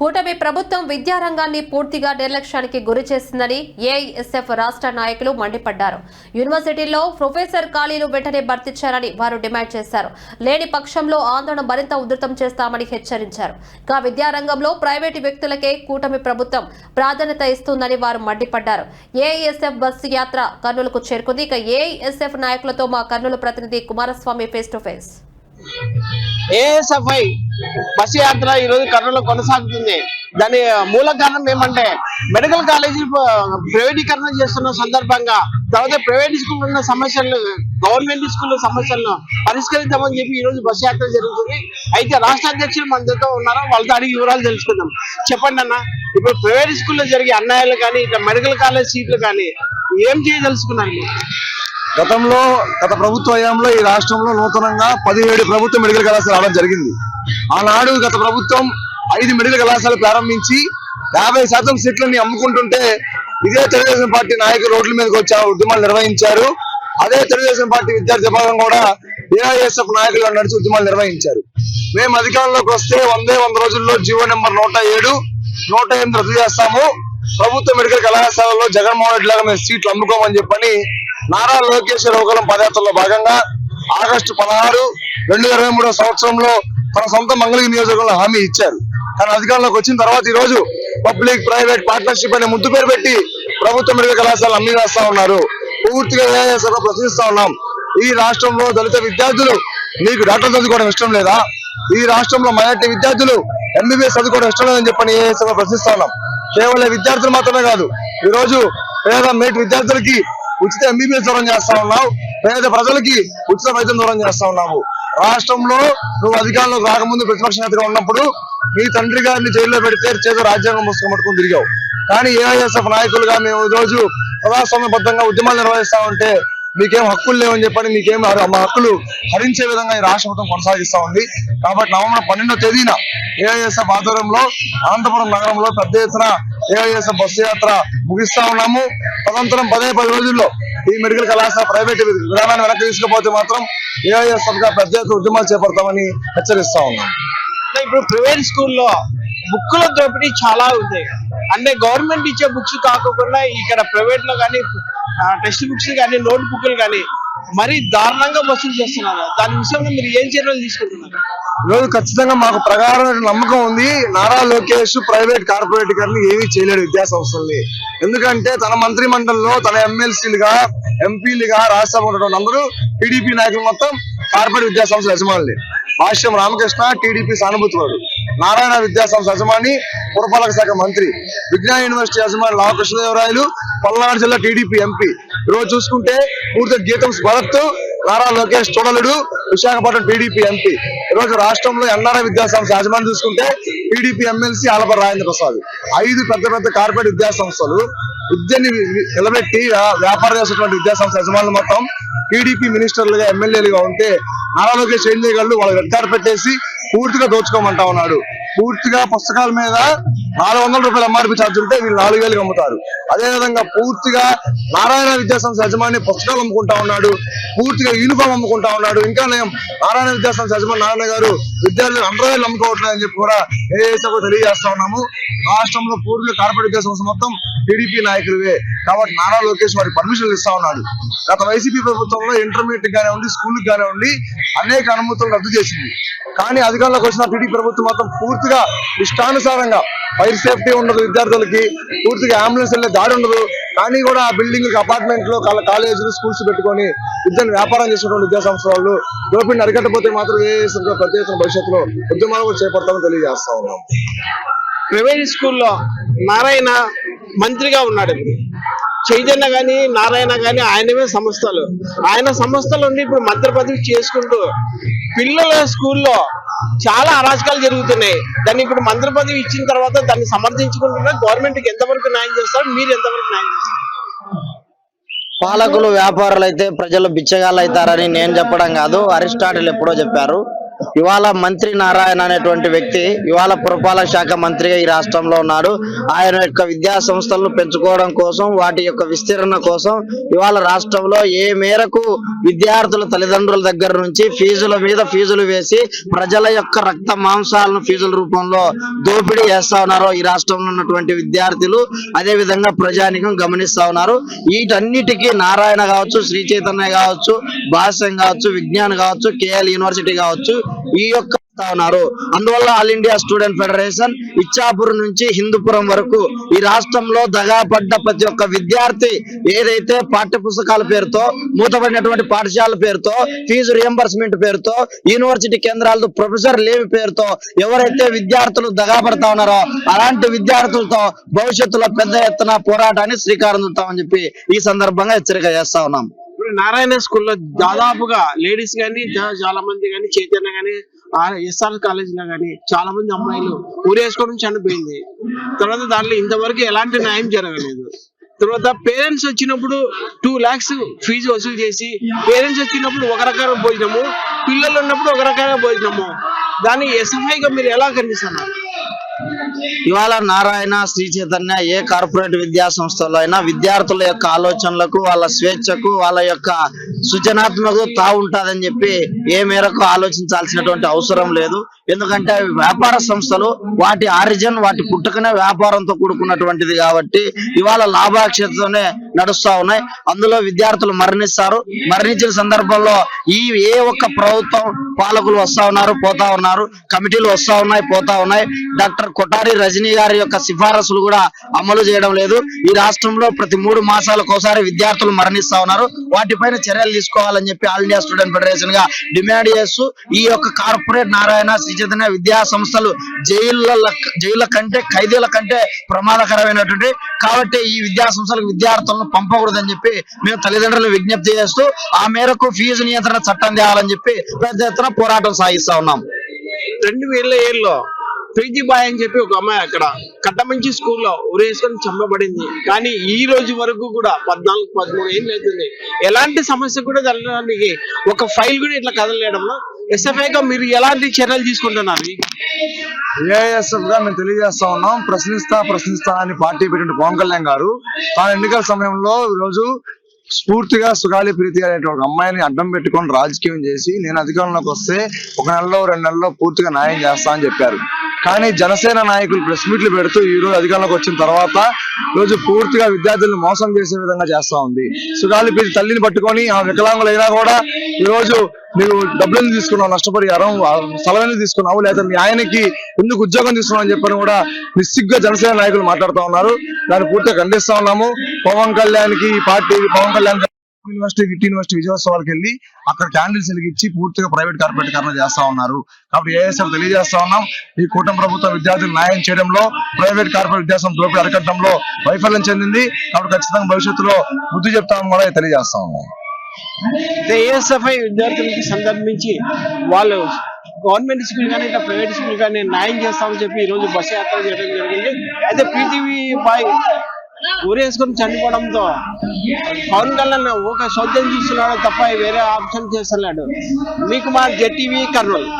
కూటమి ప్రభుత్వం విద్యారంగాన్ని పూర్తిగా నిర్లక్ష్యానికి గురి చేసిందని ఏఐఎస్ఎఫ్ రాష్ట్ర నాయకులు మండిపడ్డారు. యూనివర్సిటీల్లో ప్రొఫెసర్ ఖాళీలు వెంటనే భర్తీ చేయాలని వారు డిమాండ్ చేశారు. లేని పక్షంలో ఆందోళన మరింత ఉధృతం చేస్తామని హెచ్చరించారు. ఇక విద్యారంగంలో ప్రైవేటు వ్యక్తులకే కూటమి ప్రభుత్వం ప్రాధాన్యత ఇస్తుందని వారు మండిపడ్డారు. ఏఐఎస్ఎఫ్ బస్సు యాత్ర కర్నూలుకు చేరుకుంది. ఇక ఏఐఎస్ఎఫ్ నాయకులతో మా కర్నూలు ప్రతినిధి Kumaraswamy face to face AISF bus యాత్ర ఈ రోజు కర్నూలులో కొనసాగుతుంది. దాని మూల కారణం ఏమంటే మెడికల్ కాలేజీ ప్రైవేటీకరణ చేస్తున్న సందర్భంగా తర్వాత ప్రైవేట్ స్కూల్ ఉన్న సమస్యలను గవర్నమెంట్ స్కూల్ సమస్యలను పరిష్కరిద్దామని చెప్పి ఈ రోజు బస్సు యాత్ర జరుగుతుంది. అయితే రాష్ట్ర అధ్యక్షులు మనతో ఉన్నారు? వాళ్ళతో అడిగి వివరాలు తెలుసుకుందాం. చెప్పండి అన్న. ఇప్పుడు ప్రైవేట్ స్కూల్లో జరిగే అన్యాయాలు కానీ ఇట్లా మెడికల్ కాలేజ్ సీట్లు కానీ ఏం చేయదలుచుకున్నారు మీరు? గతంలో గత ప్రభుత్వ హయాంలో ఈ రాష్ట్రంలో నూతనంగా పదిహేడు ప్రభుత్వ మెడికల్ కళాశాల రావడం జరిగింది. ఆనాడు గత ప్రభుత్వం ఐదు మెడికల్ కళాశాలలు ప్రారంభించి యాభై శాతం సీట్లని అమ్ముకుంటుంటే ఇదే తెలుగుదేశం పార్టీ నాయకులు రోడ్ల మీదకి వచ్చి ఆ ఉద్యమాలు నిర్వహించారు. అదే తెలుగుదేశం పార్టీ విద్యార్థి విభాగం కూడా ఏఐఎస్ఎఫ్ నాయకులు నడిచి ఉద్యమాలు నిర్వహించారు. మేము అధికారంలోకి వస్తే వందే వంద రోజుల్లో జీవో నెంబర్ నూట ఏడు నూట ఎనిమిది రద్దు చేస్తాము. ప్రభుత్వ మెడికల్ కళాశాలలో జగన్మోహన్ రెడ్డి లాగా మేము సీట్లు అమ్ముకోమని చెప్పని నారా లోకేష్ రోగలం పదయాత్రలో భాగంగా ఆగస్టు పదహారు రెండు వేల ఇరవై మూడో సంవత్సరంలో తన సొంత మంగళగిరి నియోజకవర్గంలో హామీ ఇచ్చారు. కానీ అధికారంలోకి వచ్చిన తర్వాత ఈ రోజు పబ్లిక్ ప్రైవేట్ పార్ట్నర్షిప్ అనే ముద్దు పేరు పెట్టి ప్రభుత్వ మెడికల్ కళాశాలలు అమ్మి వేస్తా ఉన్నారు. పూర్తిగా ఏఐఎస్ ప్రశ్నిస్తా ఉన్నాం. ఈ రాష్ట్రంలో దళిత విద్యార్థులు మీకు డాక్టర్ చదువుకోవడం ఇష్టం లేదా? ఈ రాష్ట్రంలో మైనార్టీ విద్యార్థులు ఎంబీబీఎస్ చదువుకోవడం ఇష్టం లేదని చెప్పని ఏఐఎస్ ప్రశ్నిస్తా ఉన్నాం. కేవలం విద్యార్థులు మాత్రమే కాదు ఈ రోజు పేద మేటి విద్యార్థులకి ఉచిత ఎంబీబీఎస్ దూరం చేస్తా ఉన్నావు. పేద ప్రజలకి ఉచిత వైద్యం దూరం చేస్తా ఉన్నావు. రాష్ట్రంలో నువ్వు అధికారంలోకి రాకముందు ప్రతిపక్ష నేతగా ఉన్నప్పుడు మీ తండ్రి గారిని జైల్లో పెడితే చేత రాజ్యాంగం పుస్తకం పట్టుకుని తిరిగావు. కానీ ఏఐఎస్ఎఫ్ నాయకులుగా మేము ఈరోజు ప్రజాస్వామ్యబద్ధంగా ఉద్యమాలు నిర్వహిస్తా ఉంటే మీకేం హక్కులు లేవని చెప్పని మీకేం మా హక్కులు హరించే విధంగా ఈ రాష్ట్ర ప్రభుత్వం కొనసాగిస్తా ఉంది. కాబట్టి నవంబర్ పన్నెండో తేదీన ఏఐఎస్ఎఫ్ ఆధ్వర్యంలో అనంతపురం నగరంలో పెద్ద ఎత్తున ఏఐఎస్ఎం బస్సు యాత్ర ముగిస్తా ఉన్నాము. తదనంతరం పదే పది రోజుల్లో ఈ మెడికల్ కళాశాల ప్రైవేట్ విధానాన్ని వెనక్కి తీసుకుపోతే మాత్రం ఏఐఎస్ఎం గా పెద్ద ఎత్తున ఉద్యమాలు చేపడతామని హెచ్చరిస్తా ఉన్నాం. ఇప్పుడు ప్రైవేట్ స్కూల్లో బుక్కుల దోపిడీ చాలా ఉంది. అంటే గవర్నమెంట్ ఇచ్చే బుక్స్ కాకుండా ఇక్కడ ప్రైవేట్లో కానీ టెక్స్ట్ బుక్స్ కానీ నోట్ బుక్లు కానీ మరి దారుణంగా వసూలు చేస్తున్నారు. దాని విషయంలో మీరు ఏం చర్యలు తీసుకుంటున్నారు? ఈరోజు ఖచ్చితంగా మాకు ప్రకారం నమ్మకం ఉంది. నారా లోకేష్ ప్రైవేట్ కార్పొరేట్ గారిని ఏమీ చేయలేడు విద్యాసంస్థల్ని. ఎందుకంటే తన మంత్రి మండలిలో తన ఎమ్మెల్సీలుగా ఎంపీలుగా రాజ్యసభ అందరూ టీడీపీ నాయకులు మొత్తం కార్పొరేట్ విద్యాసంస్థల యజమానులే. భాష్యం రామకృష్ణ టీడీపీ సానుభూతివాడు. నారాయణ విద్యాసంస్థ యజమాని పురపాలక శాఖ మంత్రి. విజ్ఞాన యూనివర్సిటీ యజమాని లావ కృష్ణదేవరాయలు పల్నాడు జిల్లా టీడీపీ ఎంపీ. ఈరోజు చూసుకుంటే పూర్తి గీతం భరత్ నారా లోకేష్ చూడలుడు. విశాఖపట్నం టీడీపీ ఎంపీ ఈరోజు రాష్ట్రంలో ఎన్ఆర్ఐ విద్యాసంస్థ యాజమాన్యం చూసుకుంటే టీడీపీ ఎమ్మెల్సీ ఆలపర రాజేంద్ర ప్రసాద్. ఐదు పెద్ద పెద్ద కార్పొరేట్ విద్యాసంస్థలు విద్యని నిలబెట్టి వ్యాపారం చేసేటువంటి విద్యాసంస్థ యజమానులు మొత్తం టీడీపీ మినిస్టర్లుగా ఎమ్మెల్యేలుగా ఉంటే నారా లోకేష్ ఏం చేయగలడు? వాళ్ళు వెట్టారు పెట్టేసి పూర్తిగా దోచుకోమంటా ఉన్నాడు. పూర్తిగా పుస్తకాల మీద నాలుగు వందల రూపాయలు ఎంఆర్పి ఛార్జ్ ఉంటే వీళ్ళు నాలుగు వేలకు అమ్ముతారు. అదే విధంగా పూర్తిగా నారాయణ విద్యాసంస్థ యజమాని పుస్తకాలు అమ్ముకుంటా ఉన్నాడు పూర్తిగా యూనిఫామ్ అమ్ముకుంటా ఉన్నాడు. ఇంకా నేను నారాయణ విద్యాసంస్థ యజమాని నారాయణ గారు విద్యార్థులు అందరూ అమ్ముకోవట్లేదని అని చెప్పి కూడా ఏఎస్ఎఫ్ తెలియజేస్తా ఉన్నాము. రాష్ట్రంలో పూర్తిగా కార్పొరేట్ విద్యాసంస్థ మొత్తం టీడీపీ నాయకులవే కాబట్టి నారా లోకేష్ వారికి పర్మిషన్లు ఇస్తా ఉన్నాడు. గత వైసీపీ ప్రభుత్వంలో ఇంటర్మీడియట్ కానివ్వండి స్కూల్ కానివ్వండి అనేక అనుమతులు రద్దు చేసింది. కానీ అధికారంలోకి వచ్చిన టీడీపీ ప్రభుత్వం మాత్రం పూర్తిగా ఇష్టానుసారంగా ఫైర్ సేఫ్టీ ఉండదు విద్యార్థులకి పూర్తిగా అంబులెన్స్ వెళ్ళే దాడి ఉండదు. కానీ కూడా ఆ బిల్డింగ్ అపార్ట్మెంట్లో కాల- కాలేజీలు స్కూల్స్ పెట్టుకొని విద్యను వ్యాపారం చేసినటువంటి విద్యా సంస్థ వాళ్ళు దోపిడిని అరికట్టకపోతే మాత్రం ఏ పెద్ద ఎత్తున భవిష్యత్తులో ఉద్యమాలు కూడా చేపడతామని తెలియజేస్తా ఉన్నాం. ప్రైవేట్ స్కూల్లో నారాయణ మంత్రిగా ఉన్నాడు. చైతన్య గాని నారాయణ గాని ఆయనవే సంస్థలు. ఆయన సంస్థలు ఉండి ఇప్పుడు మంత్రి పదవి చేసుకుంటూ పిల్లల స్కూల్లో చాలా అరాచకాలు జరుగుతున్నాయి. దాన్ని ఇప్పుడు మంత్రి పదవి ఇచ్చిన తర్వాత దాన్ని సమర్థించుకుంటున్నా గవర్నమెంట్కి ఎంతవరకు న్యాయం చేస్తారు మీరు ఎంతవరకు న్యాయం చేస్తారు? పాలకులు వ్యాపారులు అయితే ప్రజలు బిచ్చగాళ్ళు అవుతారని నేను చెప్పడం కాదు. అరిస్టాటిల్ ఎప్పుడో చెప్పారు. ఇవాళ మంత్రి నారాయణ అనేటువంటి వ్యక్తి ఇవాళ పురపాలక శాఖ మంత్రిగా ఈ రాష్ట్రంలో ఉన్నాడు. ఆయన యొక్క విద్యా సంస్థలను పెంచుకోవడం కోసం వాటి యొక్క విస్తీరణ కోసం ఇవాళ రాష్ట్రంలో ఏ మేరకు విద్యార్థుల తల్లిదండ్రుల దగ్గర నుంచి ఫీజుల మీద ఫీజులు వేసి ప్రజల యొక్క రక్త మాంసాలను ఫీజుల రూపంలో దోపిడీ చేస్తా ఉన్నారో ఈ రాష్ట్రంలో ఉన్నటువంటి విద్యార్థులు అదే విధంగా ప్రజానికం గమనిస్తా ఉన్నారు. వీటన్నిటికీ నారాయణ కావచ్చు శ్రీ చైతన్య కావచ్చు భాష్యం కావచ్చు విజ్ఞాన్ కావచ్చు కేఎల్ యూనివర్సిటీ కావచ్చు ఈ యొక్క ఉన్నారు. అందువల్ల all India student federation Ichchapuram నుంచి హిందూపురం వరకు ఈ రాష్ట్రంలో దగాపడ్డ ప్రతి ఒక్క విద్యార్థి ఏదైతే పాఠ్య పుస్తకాల పేరుతో మూతపడినటువంటి పాఠశాల పేరుతో ఫీజు రియంబర్స్మెంట్ పేరుతో యూనివర్సిటీ కేంద్రాలతో ప్రొఫెసర్ లేవి పేరుతో ఎవరైతే విద్యార్థులు దగాపడతా ఉన్నారో అలాంటి విద్యార్థులతో భవిష్యత్తులో పెద్ద ఎత్తున పోరాటాన్ని శ్రీకారం చుట్టామని చెప్పి ఈ సందర్భంగా హెచ్చరిక చేస్తా ఉన్నాం. నారాయణ స్కూల్లో దాదాపుగా లేడీస్ కానీ చాలా మంది గానీ చైతన్య గానీ ఎస్ఆర్ కాలేజ్లో గాని చాలా మంది అమ్మాయిలు ఊరేసుకోవడం చనిపోయింది. తర్వాత దాంట్లో ఇంతవరకు ఎలాంటి న్యాయం జరగలేదు. తర్వాత పేరెంట్స్ వచ్చినప్పుడు టూ లాక్స్ ఫీజు వసూలు చేసి పేరెంట్స్ వచ్చినప్పుడు ఒక రకమైన భోజనము పిల్లలు ఉన్నప్పుడు ఒక రకమైన భోజనము. దాన్ని ఎస్ఎఫ్ఐగా మీరు ఎలా కనిపిస్తున్నారు ఇవాళ నారాయణ శ్రీ చైతన్య ఏ కార్పొరేట్ విద్యా సంస్థలో అయినా విద్యార్థుల యొక్క ఆలోచనలకు వాళ్ళ స్వేచ్ఛకు వాళ్ళ యొక్క సృజనాత్మకు తావు అని చెప్పి ఏ మేరకు ఆలోచించాల్సినటువంటి అవసరం లేదు. ఎందుకంటే వ్యాపార సంస్థలు వాటి ఆరిజిన్ వాటి పుట్టుకనే వ్యాపారంతో కూడుకున్నటువంటిది కాబట్టి ఇవాళ లాభాక్షతతోనే నడుస్తా ఉన్నాయి. అందులో విద్యార్థులు మరణిస్తారు. మరణించిన సందర్భంలో ఈ ఏ ఒక్క ప్రభుత్వం పాలకులు వస్తా ఉన్నారు పోతా ఉన్నారు. కమిటీలు వస్తా ఉన్నాయి పోతా ఉన్నాయి. డాక్టర్ కొటారి రజనీ గారి యొక్క సిఫారసులు కూడా అమలు చేయడం లేదు. ఈ రాష్ట్రంలో ప్రతి మూడు మాసాలకు ఒకసారి విద్యార్థులు మరణిస్తా ఉన్నారు. వాటిపైన చర్యలు తీసుకోవాలని చెప్పి ఆల్ ఇండియా స్టూడెంట్ ఫెడరేషన్గా డిమాండ్ చేస్తూ ఈ యొక్క కార్పొరేట్ నారాయణ శ్రీ చైతన్య విద్యా సంస్థలు జైళ్ళ జైళ్ళ కంటే ఖైదీల కంటే ప్రమాదకరమైనటువంటి కాబట్టి ఈ విద్యా సంస్థలకు విద్యార్థులను పంపకూడదని చెప్పి మేము తల్లిదండ్రులు విజ్ఞప్తి చేస్తూ ఆ మేరకు ఫీజు నియంత్రణ చట్టం తేవాలని చెప్పి పెద్ద ఎత్తున పోరాటం సాగిస్తా ఉన్నాం. రెండు వేల ఏళ్ళలో ప్రీతి బాయ్ అని చెప్పి ఒక అమ్మాయి అక్కడ కట్టమంచి స్కూల్లో ఉరేసుకొని చంపబడింది. కానీ ఈ రోజు వరకు కూడా పద్నాలుగు పదమూడు ఏళ్ళు అవుతుంది. ఎలాంటి సమస్య కూడా జరగడానికి ఒక ఫైల్ కూడా ఇట్లా కదలలేడంలో ఎస్ఎఫ్ఐగా మీరు ఎలాంటి చర్యలు తీసుకుంటున్నారు? ఏఎస్ఎఫ్గా మేము తెలియజేస్తా ఉన్నాం. ప్రశ్నిస్తా ప్రశ్నిస్తా అని పార్టీ పెట్టిన పవన్ కళ్యాణ్ గారు. తాను ఎన్నికల సమయంలో ఈ రోజు స్ఫూర్తిగా సుగాలి ప్రీతి అనే ఒక అమ్మాయిని అడ్డం పెట్టుకొని రాజకీయం చేసి నేను అధికారంలోకి వస్తే ఒక నెలలో రెండు నెలల్లో పూర్తిగా న్యాయం చేస్తా అని చెప్పారు. కానీ జనసేన నాయకులు ప్రెస్ మీట్లు పెడుతూ ఈ రోజు అధికారంలోకి వచ్చిన తర్వాత రోజు పూర్తిగా విద్యార్థులను మోసం చేసే విధంగా చేస్తా ఉంది. సుగాలి ప్రీతి తల్లిని పట్టుకొని ఆ వికలాంగులైనా కూడా ఈ రోజు నీవు డబ్బులు తీసుకున్నావు? నష్టపరిహారం ఆ తీసుకున్నావు? లేదా మీ ఆయనకి ఎందుకు ఉద్యోగం తీసుకున్నావు అని చెప్పని కూడా నిస్సిగ్గా జనసేన నాయకులు మాట్లాడుతూ ఉన్నారు. దాన్ని పూర్తిగా ఖండిస్తా ఉన్నాము. పవన్ కళ్యాణ్కి పార్టీ పవన్ కళ్యాణ్ యూనివర్సిటీ గిట్ యూనివర్సిటీ విజయోత్సవాలకు వెళ్ళి అక్కడ క్యాండిల్స్ వెలిగించి పూర్తిగా ప్రైవేట్ కార్పొరేటీకరణ చేస్తా ఉన్నారు. కాబట్టి ఏఎస్ఎఫ్ తెలియజేస్తా ఉన్నాం. ఈ కూటమి ప్రభుత్వం విద్యార్థులు న్యాయం చేయడంలో ప్రైవేట్ కార్పొరేట్ విద్యాసం దోపిడీ అరికట్టడంలో వైఫల్యం చెందింది. కాబట్టి ఖచ్చితంగా భవిష్యత్తులో బుద్ధి చెప్తామని కూడా తెలియజేస్తా ఉన్నాం. ఏఎస్ఎఫ్ఐ విద్యార్థులకి సందర్భించి వాళ్ళు గవర్నమెంట్ స్కూల్ కానీ ఇట్లా ప్రైవేట్ స్కూల్ కానీ న్యాయం చేస్తామని చెప్పి ఈ రోజు బస్సు యాత్ర చేయడం జరిగింది. అయితే పీటీవీ బాయ్ ఊరేసుకొని చనిపోవడంతో పవన్ కళ్యాణ్ ఒక సౌద్యం చూస్తున్నాడు తప్ప వేరే ఆప్షన్ చేస్తున్నాడు మీకు మా జెటీవీ కర్నూలు.